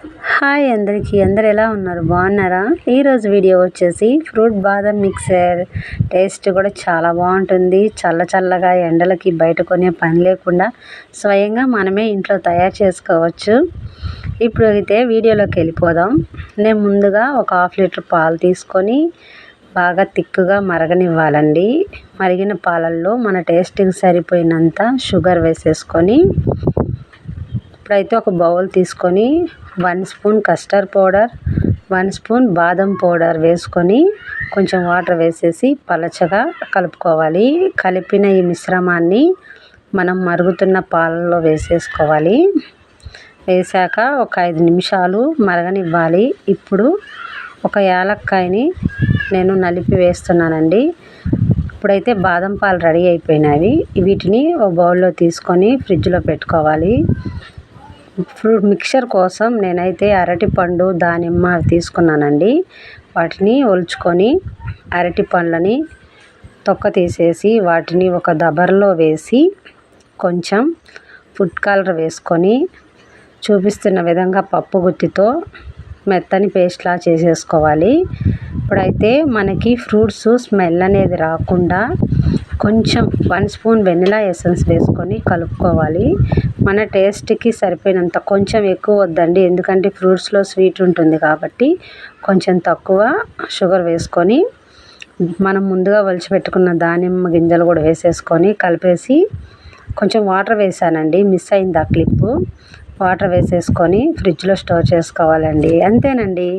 Hi అందరికీ అందరు ఎలా ఉన్నారు? బాగున్నారా? ఈరోజు వీడియో వచ్చేసి ఫ్రూట్ బాదం మిక్సర్. టేస్ట్ కూడా చాలా బాగుంటుంది. చల్ల చల్లగా ఎండలకి బయట కొనే పని లేకుండా స్వయంగా మనమే ఇంట్లో తయారు చేసుకోవచ్చు. ఇప్పుడు అయితే వీడియోలోకి వెళ్ళిపోదాం. నేను ముందుగా ఒక హాఫ్ లీటర్ పాలు తీసుకొని బాగా తిక్కుగా మరగనివ్వాలండి. మరిగిన పాలల్లో మన టేస్ట్కి సరిపోయినంత షుగర్ వేసేసుకొని ఇప్పుడైతే ఒక బౌల్ తీసుకొని one spoon custard powder one spoon బాదం పౌడర్ వేసుకొని కొంచెం వాటర్ వేసేసి పలచగా కలుపుకోవాలి. కలిపిన ఈ మిశ్రమాన్ని మనం మరుగుతున్న పాలలో వేసేసుకోవాలి. వేసాక ఒక ఐదు నిమిషాలు మరగనివ్వాలి. ఇప్పుడు ఒక యాలక్కాయని నేను నలిపి వేస్తున్నానండి. ఇప్పుడైతే బాదం పాలు రెడీ అయిపోయినవి వీటిని ఒక బౌల్లో తీసుకొని ఫ్రిడ్జ్లో పెట్టుకోవాలి. ఫ్రూట్ మిక్చర్ కోసం నేనైతే అరటిపండు దానిమ్మ తీసుకున్నానండి. వాటిని ఒలుచుకొని అరటి పండ్లని తొక్క తీసేసి వాటిని ఒక దబర్లో వేసి కొంచెం ఫుడ్ కలర్ వేసుకొని చూపిస్తున్న విధంగా పప్పు గుత్తితో మెత్తని పేస్ట్లా చేసేసుకోవాలి. ఇప్పుడైతే మనకి ఫ్రూట్స్ స్మెల్ అనేది రాకుండా కొంచెం వన్ స్పూన్ వెనిలా ఎసెన్స్ వేసుకొని కలుపుకోవాలి. మన టేస్ట్కి సరిపోయినంత కొంచెం ఎక్కువ వద్దండి. ఎందుకంటే ఫ్రూట్స్లో స్వీట్ ఉంటుంది కాబట్టి కొంచెం తక్కువ షుగర్ వేసుకొని మనం ముందుగా ఒలిచిపెట్టుకున్న దానిమ్మ గింజలు కూడా వేసేసుకొని కలిపేసి కొంచెం వాటర్ వేసానండి. మిస్ అయింది ఆ క్లిప్పు వాటర్ వేసేసుకొని ఫ్రిడ్జ్లో స్టోర్ చేసుకోవాలండి. అంతేనండి.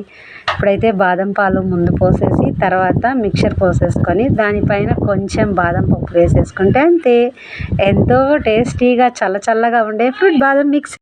ఇప్పుడైతే బాదం పాలు ముందు పోసేసి తర్వాత మిక్చర్ పోసేసుకొని దానిపైన కొంచెం బాదం పప్పు వేసేసుకుంటే అంతే. ఎంతో టేస్టీగా చల్ల చల్లగా ఉండే ఫ్రూట్ బాదం మిక్స్